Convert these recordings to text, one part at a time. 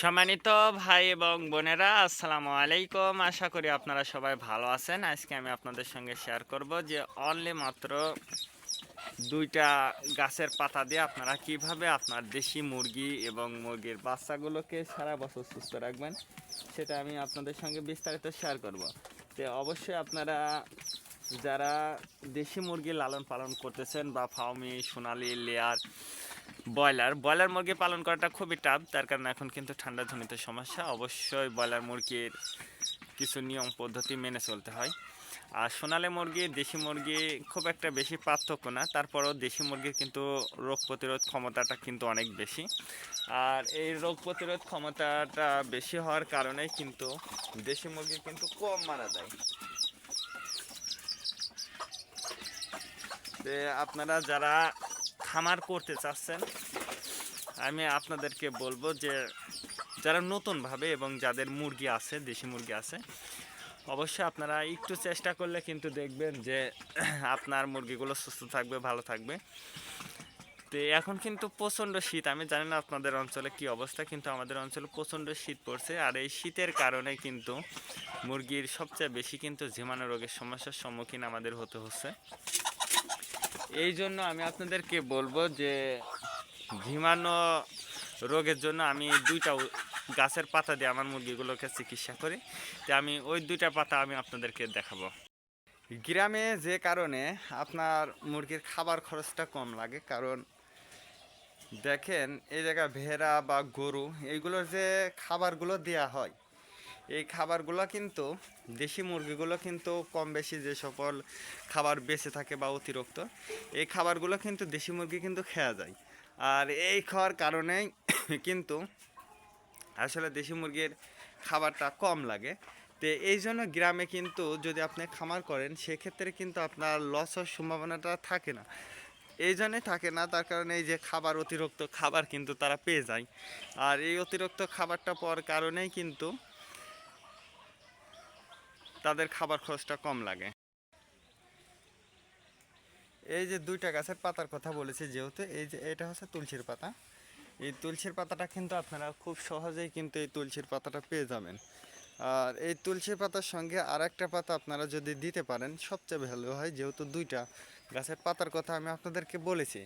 সম্মানিত ভাই এবং বোনেরা, আসসালামু আলাইকুম। আশা করি আপনারা সবাই ভালো আছেন। আজকে আমি আপনাদের সঙ্গে শেয়ার করব যে অনলি মাত্র দুইটা গাছের পাতা দিয়ে আপনারা কীভাবে আপনার দেশি মুরগি এবং মুরগির বাচ্চাগুলোকে সারা বছর সুস্থ রাখবেন, সেটা আমি আপনাদের সঙ্গে বিস্তারিত শেয়ার করব। তো অবশ্যই আপনারা যারা দেশি মুরগি লালন পালন করতেছেন বা ফাউমি সোনালি, লেয়ার ব্রয়লার ব্রয়লার মুরগি পালন করাটা খুবই টাফ তার কারণে এখন কিন্তু ঠান্ডা জনিত সমস্যা। অবশ্যই ব্রয়লার মুরগির কিছু নিয়ম, পদ্ধতি মেনে চলতে হয়। আর সোনালী মুরগি, দেশি মুরগি খুব একটা বেশি পার্থক্য না, তারপরেও দেশি মুরগির কিন্তু রোগ প্রতিরোধ ক্ষমতাটা কিন্তু অনেক বেশি। আর এই রোগ প্রতিরোধ ক্ষমতাটা বেশি হওয়ার কারণেই কিন্তু দেশি মুরগি কিন্তু কম মারা যায় আপনারা যারা খামার করতে চাচ্ছেন, আমি আপনাদেরকে বলব যে যারা নতুনভাবে এবং যাদের মুরগি আছে, দেশি মুরগি আছে, অবশ্যই আপনারা একটু চেষ্টা করলে কিন্তু দেখবেন যে আপনার মুরগিগুলো সুস্থ থাকবে, ভালো থাকবে। তো এখন কিন্তু প্রচণ্ড শীত, আমি জানি না আপনাদের অঞ্চলে কি অবস্থা, কিন্তু আমাদের অঞ্চলে প্রচণ্ড শীত পড়ছে। আর এই শীতের কারণে কিন্তু মুরগির সবচেয়ে বেশি কিন্তু জীবাণু রোগের সমস্যার সম্মুখীন আমাদের হতে হচ্ছে। এই জন্য আমি আপনাদেরকে বলব যে ঝিমানো রোগের জন্য আমি দুইটা গাছের পাতা দিয়ে আমার মুরগিগুলোকে চিকিৎসা করি। তো আমি ওই দুইটা পাতা আমি আপনাদেরকে দেখাবো। গ্রামে যে কারণে আপনার মুরগির খাবার খরচটা কম লাগে, কারণ দেখেন এই জায়গায় ভেড়া বা গরু, এইগুলোর যে খাবারগুলো দেয়া হয় এই খাবারগুলো কিন্তু দেশি মুরগিগুলো কিন্তু কম বেশি যে সকল খাবার বেঁচে থাকে বা অতিরিক্ত, এই খাবারগুলো কিন্তু দেশি মুরগি কিন্তু খেয়া যায়। আর এই খাওয়ার কারণেই কিন্তু আসলে দেশি মুরগির খাবারটা কম লাগে। তো এই জন্য গ্রামে কিন্তু যদি আপনি খামার করেন, সেক্ষেত্রে কিন্তু আপনার লস হওয়ার সম্ভাবনাটা থাকে না। এই জন্যে থাকে না, তার কারণে এই যে খাবার, অতিরিক্ত খাবার কিন্তু তারা পেয়ে যায়। আর এই অতিরিক্ত খাবারটা পাওয়ার কারণেই কিন্তু তাদের খাবার খরচটা কম লাগে। এই যে দুইটা গাছের পাতার কথা বলেছি যেহেতু, এই যে এটা হচ্ছে তুলসীর পাতা। এই তুলসীর পাতাটা কিন্তু আপনারা খুব সহজেই কিন্তু এই তুলসীর পাতাটা পেয়ে যাবেন। আর এই তুলসী পাতার সঙ্গে আর একটা পাতা আপনারা যদি দিতে পারেন, সবচেয়ে ভালো হয় যেহেতু দুইটা গাছের পাতার কথা আমি আপনাদেরকে বলেছি।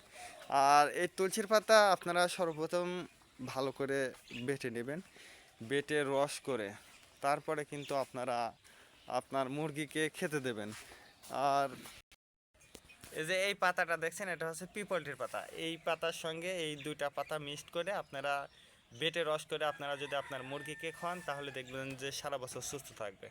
আর এই তুলসীর পাতা আপনারা সর্বপ্রথম ভালো করে বেটে নেবেন, বেটে রস করে। তারপরে কিন্তু আপনারা আপনার মুরগিকে খেতে দেবেন। আর এই যে এই পাতাটা দেখছেন, এটা হচ্ছে পিপলটির পাতা। এই পাতার সঙ্গে এই দুইটা পাতা মিক্সড করে আপনারা বেটে রস করে আপনারা যদি আপনার মুরগিকে খান তাহলে দেখবেন যে সারা বছর সুস্থ থাকবে।